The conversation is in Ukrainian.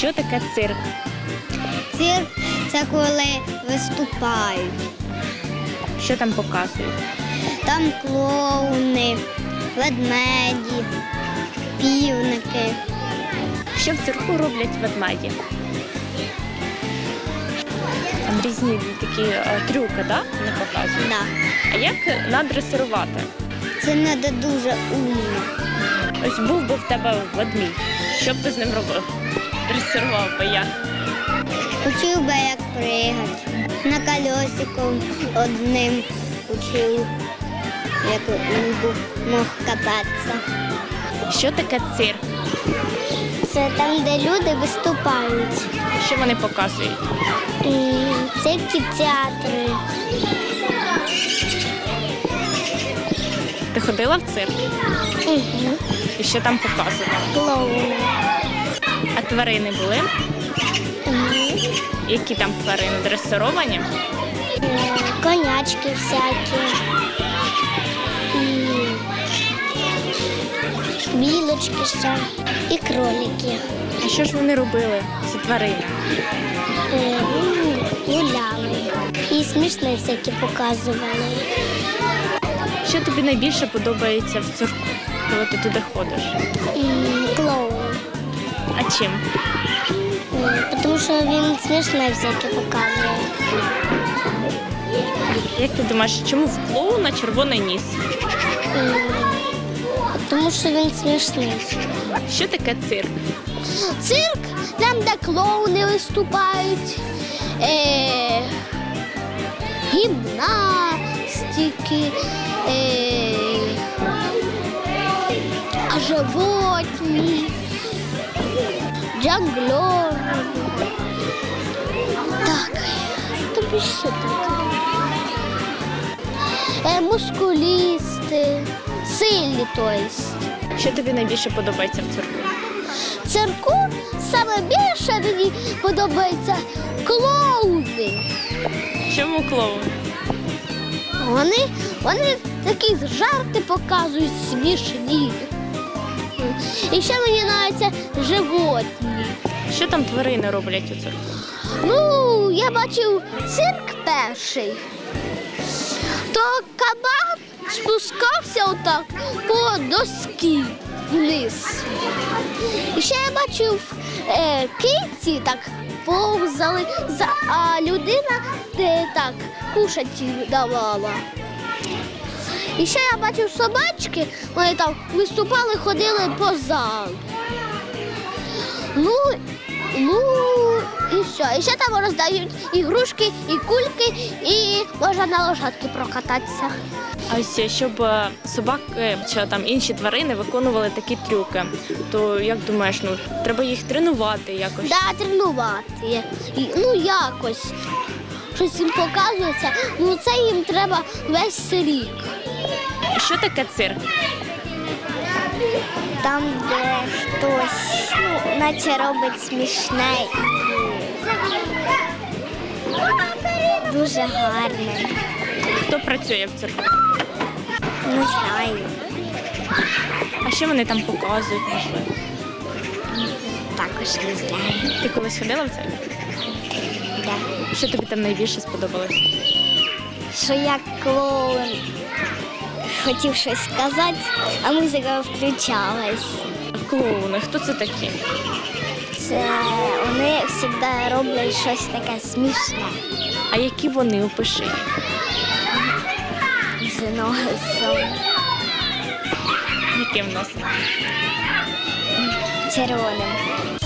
Що таке цирк? Цирк це коли виступають. Що там показують? Там клоуни, ведмеді, півники. Що в цирку роблять ведмеді? Там різні такі е, трюки, да? Не показують. Да. А як надресирувати? Це треба дуже умно. Ось був би в тебе ведмідь. Що б ти з ним робив? Дресирував би як? Учив би як пригати. На колесиком одним учив, як він був, мог кататися. Що таке цирк? Це там, де люди виступають. Що вони показують? Цирки театри. Ти ходила в цирк? Угу. І що там показували? Клоуни. Тварини були? Які там тварини? Дресировані? Конячки всякі. І білочки ще. І кролики. А що ж вони робили, ці тварини? Е, ну, Гуляли. І смішне всякі показували. Що тобі найбільше подобається в цирку, коли ти туди ходиш? Клоун. А чим? Тому що він смішне всяке показує. Як ти думаєш, чому в клоуна червоний ніс? Тому що він смішний. Що таке цирк? Цирк, там, де клоуни виступають, е, гімнастики, е, а животні, джанглер. Так, тобі що таке? Е, мускулісти, сильні, тобто. Що тобі найбільше подобається в цирку? цирку саме більше мені подобаються клоуни. Чому клоун? Вони, вони такі жарти показують смішні. І ще мені подобаються животні. Що там тварини роблять у цирку? Ну, я бачив цирк перший. То кабан спускався отак по доски вниз. І ще я бачив е, киці так повзали, а людина де так кушать давала. І ще я бачив собачки, вони там виступали, ходили по залу. Ну, ну і все. І ще там роздають ігрушки, і кульки, і можна на лошадки прокататися. А ось щоб е, собаки чи там інші тварини виконували такі трюки, то як думаєш, ну треба їх тренувати якось? Да, тренувати. Ну якось. Щось їм показується. Ну це їм треба весь рік. Що таке цирк? Там, де хтось, ну, наче робить смішне і дуже гарне. Хто працює в цирку? Не знаю. А що вони там показують, можливо? Також не знаю. Ти колись ходила в цирк? Да. Що тобі там найбільше сподобалось? Що я клоун хотів щось сказати, а музика включалась. Клоуни, хто це такі? Це вони завжди роблять щось таке смішне. А які вони опиши? З носом Яким нас? червоним.